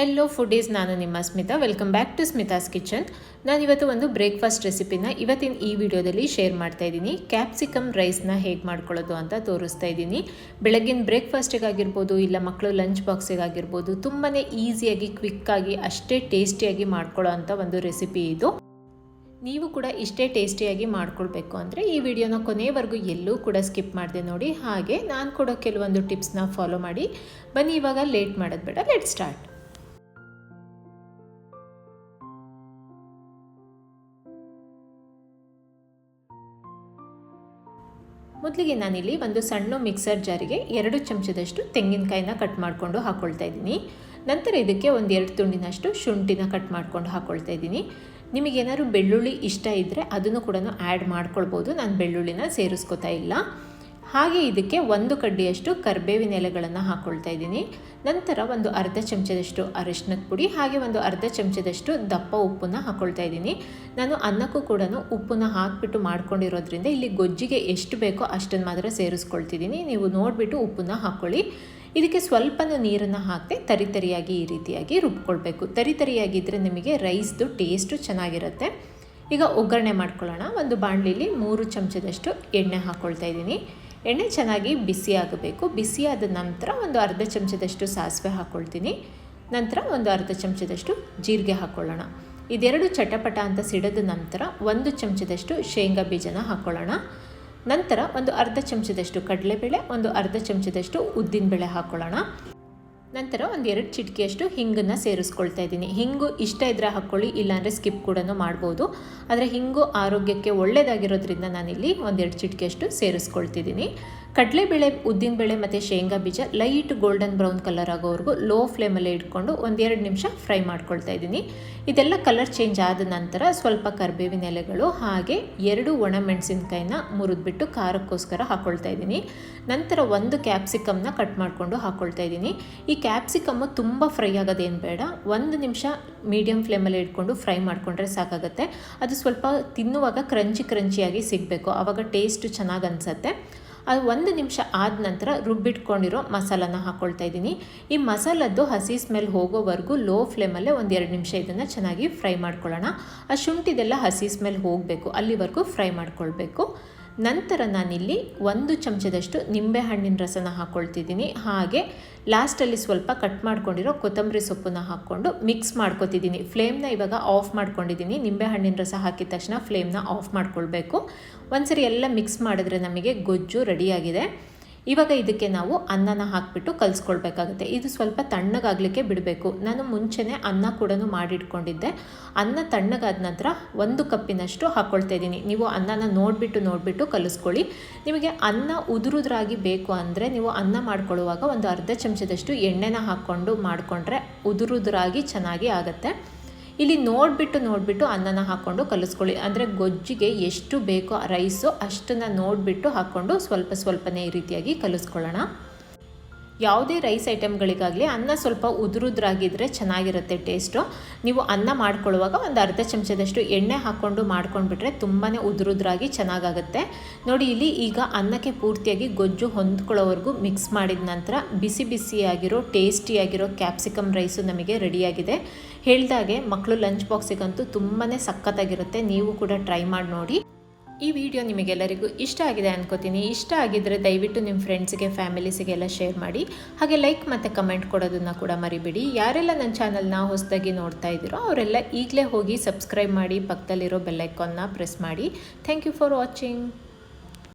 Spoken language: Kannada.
ಹೆಲೋ ಫುಡೀಸ್ ನಾನು ನಿಮ್ಮ Smitha. Welcome back to Smitha's kitchen ನಾನು ಇವತ್ತು ಒಂದು ಬ್ರೇಕ್ಫಾಸ್ಟ್ ರೆಸಿಪಿನ ಇವತ್ತಿನ ಈ ವಿಡಿಯೋದಲ್ಲಿ ಶೇರ್ ಮಾಡ್ತಾ ಇದ್ದೀನಿ. ಕ್ಯಾಪ್ಸಿಕಮ್ ರೈಸ್ನ ಹೇಗೆ ಮಾಡ್ಕೊಳ್ಳೋದು ಅಂತ ತೋರಿಸ್ತಾ ಇದ್ದೀನಿ. ಬೆಳಗಿನ ಬ್ರೇಕ್ಫಾಸ್ಟಿಗಾಗಿರ್ಬೋದು ಇಲ್ಲ ಮಕ್ಕಳು ಲಂಚ್ ಬಾಕ್ಸಿಗಾಗಿರ್ಬೋದು ತುಂಬಾ ಈಸಿಯಾಗಿ ಕ್ವಿಕ್ಕಾಗಿ ಅಷ್ಟೇ ಟೇಸ್ಟಿಯಾಗಿ ಮಾಡ್ಕೊಳ್ಳೋ ಅಂಥ ಒಂದು ರೆಸಿಪಿ ಇದು. ನೀವು ಕೂಡ ಇಷ್ಟೇ ಟೇಸ್ಟಿಯಾಗಿ ಮಾಡ್ಕೊಳ್ಬೇಕು ಅಂದರೆ ಈ ವಿಡಿಯೋನ ಕೊನೆಯವರೆಗೂ ಎಲ್ಲೂ ಕೂಡ ಸ್ಕಿಪ್ ಮಾಡಿದೆ ನೋಡಿ. ಹಾಗೆ ನಾನು ಕೊಡೋ ಕೆಲವೊಂದು ಟಿಪ್ಸ್ನ ಫಾಲೋ ಮಾಡಿ. ಬನ್ನಿ, ಇವಾಗ ಲೇಟ್ ಮಾಡೋದು ಬೇಡ. ಲೆಟ್ ಸ್ಟಾರ್ಟ್ ಮೊದಲಿಗೆ ನಾನಿಲ್ಲಿ ಒಂದು ಸಣ್ಣ ಮಿಕ್ಸರ್ ಜಾರಿಗೆ ಎರಡು ಚಮಚದಷ್ಟು ತೆಂಗಿನಕಾಯಿನ ಕಟ್ ಮಾಡಿಕೊಂಡು ಹಾಕ್ಕೊಳ್ತಾ ಇದ್ದೀನಿ. ನಂತರ ಇದಕ್ಕೆ ಒಂದು ಎರಡು ತುಂಡಿನಷ್ಟು ಶುಂಠಿನ ಕಟ್ ಮಾಡ್ಕೊಂಡು ಹಾಕ್ಕೊಳ್ತಾ ಇದ್ದೀನಿ. ನಿಮಗೇನಾದ್ರು ಬೆಳ್ಳುಳ್ಳಿ ಇಷ್ಟ ಇದ್ದರೆ ಅದನ್ನು ಕೂಡ ಆ್ಯಡ್ ಮಾಡ್ಕೊಳ್ಬೋದು. ನಾನು ಬೆಳ್ಳುಳ್ಳಿನ ಸೇರಿಸ್ಕೊತಾ ಇಲ್ಲ. ಹಾಗೆ ಇದಕ್ಕೆ ಒಂದು ಕಡ್ಡಿಯಷ್ಟು ಕರ್ಬೇವಿನ ಎಲೆಗಳನ್ನು ಹಾಕ್ಕೊಳ್ತಾ ಇದ್ದೀನಿ. ನಂತರ ಒಂದು ಅರ್ಧ ಚಮಚದಷ್ಟು ಅರಿಶಿನದ ಪುಡಿ, ಹಾಗೆ ಒಂದು ಅರ್ಧ ಚಮಚದಷ್ಟು ದಪ್ಪ ಉಪ್ಪನ್ನು ಹಾಕ್ಕೊಳ್ತಾ ಇದ್ದೀನಿ. ನಾನು ಅನ್ನಕ್ಕೂ ಕೂಡ ಉಪ್ಪನ್ನು ಹಾಕಿಬಿಟ್ಟು ಮಾಡ್ಕೊಂಡಿರೋದ್ರಿಂದ ಇಲ್ಲಿ ಗೊಜ್ಜಿಗೆ ಎಷ್ಟು ಬೇಕೋ ಅಷ್ಟನ್ನು ಮಾತ್ರ ಸೇರಿಸ್ಕೊಳ್ತಿದ್ದೀನಿ. ನೀವು ನೋಡಿಬಿಟ್ಟು ಉಪ್ಪನ್ನು ಹಾಕ್ಕೊಳ್ಳಿ ಇದಕ್ಕೆ ಸ್ವಲ್ಪನೂ ನೀರನ್ನು ಹಾಕದೆ ತರಿತರಿಯಾಗಿ ಈ ರೀತಿಯಾಗಿ ರುಬ್ಕೊಳ್ಬೇಕು. ತರಿ ತರಿಯಾಗಿದ್ದರೆ ನಿಮಗೆ ರೈಸ್ದು ಟೇಸ್ಟು ಚೆನ್ನಾಗಿರುತ್ತೆ. ಈಗ ಒಗ್ಗರಣೆ ಮಾಡ್ಕೊಳ್ಳೋಣ. ಒಂದು ಬಾಣಲಿಲಿ ಮೂರು ಚಮಚದಷ್ಟು ಎಣ್ಣೆ ಹಾಕ್ಕೊಳ್ತಾ ಇದ್ದೀನಿ. ಎಣ್ಣೆ ಚೆನ್ನಾಗಿ ಬಿಸಿ ಆಗಬೇಕು. ಬಿಸಿ ಆದ ನಂತರ ಒಂದು ಅರ್ಧ ಚಮಚದಷ್ಟು ಸಾಸಿವೆ ಹಾಕ್ಕೊಳ್ತೀನಿ ನಂತರ ಒಂದು ಅರ್ಧ ಚಮಚದಷ್ಟು ಜೀರಿಗೆ ಹಾಕ್ಕೊಳ್ಳೋಣ ಇದೆರಡು ಚಟಪಟ ಅಂತ ಸಿಡಿದ ನಂತರ ಒಂದು ಚಮಚದಷ್ಟು ಶೇಂಗಾ ಬೀಜನ ಹಾಕ್ಕೊಳ್ಳೋಣ ನಂತರ ಒಂದು ಅರ್ಧ ಚಮಚದಷ್ಟು ಕಡಲೆಬೇಳೆ, ಒಂದು ಅರ್ಧ ಚಮಚದಷ್ಟು ಉದ್ದಿನಬೇಳೆ ಹಾಕ್ಕೊಳ್ಳೋಣ ನಂತರ ಒಂದು ಎರಡು ಚಿಟಿಕೆಯಷ್ಟು ಹಿಂಗನ್ನು ಸೇರಿಸ್ಕೊಳ್ತಾ ಇದ್ದೀನಿ. ಹಿಂಗು ಇಷ್ಟ ಇದ್ದರೆ ಹಾಕ್ಕೊಳ್ಳಿ ಇಲ್ಲಾಂದರೆ ಸ್ಕಿಪ್ ಕೂಡ ಮಾಡ್ಬೋದು. ಆದರೆ ಹಿಂಗು ಆರೋಗ್ಯಕ್ಕೆ ಒಳ್ಳೆಯದಾಗಿರೋದ್ರಿಂದ ನಾನಿಲ್ಲಿ ಒಂದೆರಡು ಚಿಟಿಕೆಯಷ್ಟು ಸೇರಿಸ್ಕೊಳ್ತಿದ್ದೀನಿ. ಕಡಲೆಬೇಳೆ ಉದ್ದಿನಬೇಳೆ ಮತ್ತು ಶೇಂಗಾ ಬೀಜ ಲೈಟ್ ಗೋಲ್ಡನ್ ಬ್ರೌನ್ ಕಲರ್ ಆಗೋವರೆಗೂ ಲೋ ಫ್ಲೇಮಲ್ಲೇ ಇಟ್ಕೊಂಡು ಒಂದೆರಡು ನಿಮಿಷ ಫ್ರೈ ಮಾಡ್ಕೊಳ್ತಾ ಇದ್ದೀನಿ. ಇದೆಲ್ಲ ಕಲರ್ ಚೇಂಜ್ ಆದ ನಂತರ ಸ್ವಲ್ಪ ಕರಿಬೇವಿನ ಎಲೆಗಳು ಹಾಗೆ ಎರಡು ಒಣ ಮೆಣಸಿನಕಾಯಿನ ಮುರಿದ್ಬಿಟ್ಟು ಖಾರಕ್ಕೋಸ್ಕರ ಹಾಕ್ಕೊಳ್ತಾ ಇದ್ದೀನಿ. ನಂತರ ಒಂದು ಕ್ಯಾಪ್ಸಿಕಮ್ನ ಕಟ್ ಮಾಡಿಕೊಂಡು ಹಾಕ್ಕೊಳ್ತಾ ಇದ್ದೀನಿ. ಈ ಕ್ಯಾಪ್ಸಿಕಮ್ಮು ತುಂಬ ಫ್ರೈ ಆಗೋದೇನು ಬೇಡ. ಒಂದು ನಿಮಿಷ ಮೀಡಿಯಮ್ ಫ್ಲೇಮಲ್ಲಿ ಇಟ್ಕೊಂಡು ಫ್ರೈ ಮಾಡಿಕೊಂಡ್ರೆ ಸಾಕಾಗುತ್ತೆ. ಅದು ಸ್ವಲ್ಪ ತಿನ್ನುವಾಗ ಕ್ರಂಚಿ ಕ್ರಂಚಿಯಾಗಿ ಸಿಗಬೇಕು. ಆವಾಗ ಟೇಸ್ಟು ಚೆನ್ನಾಗಿ ಅನಿಸುತ್ತೆ. ಅದು ಒಂದು ನಿಮಿಷ ಆದ ನಂತರ ರುಬ್ಬಿಟ್ಕೊಂಡಿರೋ ಮಸಾಲನ ಹಾಕ್ಕೊಳ್ತಾ ಇದ್ದೀನಿ. ಈ ಮಸಾಲದ್ದು ಹಸಿ ಸ್ಮೆಲ್ ಹೋಗೋವರೆಗೂ ಲೋ ಫ್ಲೇಮಲ್ಲೇ ಒಂದು ಎರಡು ನಿಮಿಷ ಇದನ್ನು ಚೆನ್ನಾಗಿ ಫ್ರೈ ಮಾಡ್ಕೊಳ್ಳೋಣ. ಆ ಶುಂಠಿದೆಲ್ಲ ಹಸಿ ಸ್ಮೆಲ್ ಹೋಗಬೇಕು, ಅಲ್ಲಿವರೆಗೂ ಫ್ರೈ ಮಾಡ್ಕೊಳ್ಬೇಕು. ನಂತರ ನಾನಿಲ್ಲಿ ಒಂದು ಚಮಚದಷ್ಟು ನಿಂಬೆಹಣ್ಣಿನ ರಸನ ಹಾಕ್ಕೊಳ್ತಿದ್ದೀನಿ ಹಾಗೆ ಲಾಸ್ಟಲ್ಲಿ ಸ್ವಲ್ಪ ಕಟ್ ಮಾಡ್ಕೊಂಡಿರೋ ಕೊತ್ತಂಬರಿ ಸೊಪ್ಪನ್ನ ಹಾಕ್ಕೊಂಡು ಮಿಕ್ಸ್ ಮಾಡ್ಕೊತಿದ್ದೀನಿ. ಫ್ಲೇಮ್ನ ಇವಾಗ ಆಫ್ ಮಾಡ್ಕೊಂಡಿದ್ದೀನಿ. ನಿಂಬೆಹಣ್ಣಿನ ರಸ ಹಾಕಿದ ತಕ್ಷಣ ಫ್ಲೇಮ್ನ ಆಫ್ ಮಾಡ್ಕೊಳ್ಬೇಕು. ಒಂದ್ಸರಿ ಎಲ್ಲ ಮಿಕ್ಸ್ ಮಾಡಿದ್ರೆ ನಮಗೆ ಗೊಜ್ಜು ರೆಡಿಯಾಗಿದೆ ಇವಾಗ ಇದಕ್ಕೆ ನಾವು ಅನ್ನನ ಹಾಕಿಬಿಟ್ಟು ಕಲಿಸ್ಕೊಳ್ಬೇಕಾಗುತ್ತೆ. ಇದು ಸ್ವಲ್ಪ ತಣ್ಣಗಾಗಲಿಕ್ಕೆ ಬಿಡಬೇಕು. ನಾನು ಮುಂಚೆನೇ ಅನ್ನ ಕೂಡ ಮಾಡಿಟ್ಕೊಂಡಿದ್ದೆ. ಅನ್ನ ತಣ್ಣಗಾದ ನಂತರ ಒಂದು ಕಪ್ಪಿನಷ್ಟು ಹಾಕ್ಕೊಳ್ತಾ ಇದ್ದೀನಿ. ನೀವು ಅನ್ನನ ನೋಡಿಬಿಟ್ಟು ನೋಡಿಬಿಟ್ಟು ಕಲಿಸ್ಕೊಳ್ಳಿ. ನಿಮಗೆ ಅನ್ನ ಉದುರುದ್ರಾಗಿ ಬೇಕು ಅಂದರೆ ನೀವು ಅನ್ನ ಮಾಡ್ಕೊಳ್ಳುವಾಗ ಒಂದು ಅರ್ಧ ಚಮಚದಷ್ಟು ಎಣ್ಣೆನ ಹಾಕ್ಕೊಂಡು ಮಾಡಿಕೊಂಡ್ರೆ ಉದುರುದ್ರಾಗಿ ಚೆನ್ನಾಗಿ ಆಗುತ್ತೆ. ಇಲ್ಲಿ ನೋಡಿಬಿಟ್ಟು ನೋಡಿಬಿಟ್ಟು ಅನ್ನನ ಹಾಕ್ಕೊಂಡು ಕಲಿಸ್ಕೊಳ್ಳಿ. ಅಂದರೆ ಗೊಜ್ಜಿಗೆ ಎಷ್ಟು ಬೇಕೋ ರೈಸು ಅಷ್ಟನ್ನು ನೋಡಿಬಿಟ್ಟು ಹಾಕ್ಕೊಂಡು ಸ್ವಲ್ಪ ಸ್ವಲ್ಪನೇ ಈ ರೀತಿಯಾಗಿ ಕಲಿಸ್ಕೊಳ್ಳೋಣ. ಯಾವುದೇ ರೈಸ್ ಐಟಮ್ಗಳಿಗಾಗಲಿ ಅನ್ನ ಸ್ವಲ್ಪ ಉದುರುದ್ರಾಗಿದ್ದರೆ ಚೆನ್ನಾಗಿರುತ್ತೆ ಟೇಸ್ಟು ನೀವು ಅನ್ನ ಮಾಡ್ಕೊಳ್ಳುವಾಗ ಒಂದು ಅರ್ಧ ಚಮಚದಷ್ಟು ಎಣ್ಣೆ ಹಾಕ್ಕೊಂಡು ಮಾಡ್ಕೊಂಡ್ಬಿಟ್ರೆ ತುಂಬಾ ಉದುರುದ್ರಾಗಿ ಚೆನ್ನಾಗಾಗುತ್ತೆ. ನೋಡಿ, ಇಲ್ಲಿ ಈಗ ಅನ್ನಕ್ಕೆ ಪೂರ್ತಿಯಾಗಿ ಗೊಜ್ಜು ಹೊಂದ್ಕೊಳ್ಳೋವರೆಗೂ ಮಿಕ್ಸ್ ಮಾಡಿದ ನಂತರ ಬಿಸಿ ಬಿಸಿಯಾಗಿರೋ ಟೇಸ್ಟಿಯಾಗಿರೋ ಕ್ಯಾಪ್ಸಿಕಮ್ ರೈಸು ನಮಗೆ ರೆಡಿಯಾಗಿದೆ ಹೇಳ್ದಾಗೆ ಮಕ್ಕಳು ಲಂಚ್ ಬಾಕ್ಸಿಗಂತೂ ತುಂಬಾ ಸಖತ್ತಾಗಿರುತ್ತೆ. ನೀವು ಕೂಡ ಟ್ರೈ ಮಾಡಿ ನೋಡಿ. ಈ ವಿಡಿಯೋ ನಿಮಗೆಲ್ಲರಿಗೂ ಇಷ್ಟ ಆಗಿದೆ ಅನ್ಕೋತೀನಿ. ಇಷ್ಟ ಆಗಿದ್ದರೆ ದಯವಿಟ್ಟು ನಿಮ್ಮ ಫ್ರೆಂಡ್ಸ್ಗೆ ಫ್ಯಾಮಿಲೀಸಿಗೆಲ್ಲ ಶೇರ್ ಮಾಡಿ. ಹಾಗೆ ಲೈಕ್ ಮತ್ತು ಕಮೆಂಟ್ ಕೊಡೋದನ್ನು ಕೂಡ ಮರಿಬೇಡಿ. ಯಾರೆಲ್ಲ ನನ್ನ ಚಾನಲ್ನ ಹೊಸದಾಗಿ ನೋಡ್ತಾ ಇದ್ದೀರೋ ಅವರೆಲ್ಲ ಈಗಲೇ ಹೋಗಿ ಸಬ್ಸ್ಕ್ರೈಬ್ ಮಾಡಿ ಪಕ್ಕದಲ್ಲಿರೋ ಬೆಲ್ಲೈಕಾನ್ನ ಪ್ರೆಸ್ ಮಾಡಿ. Thank you for watching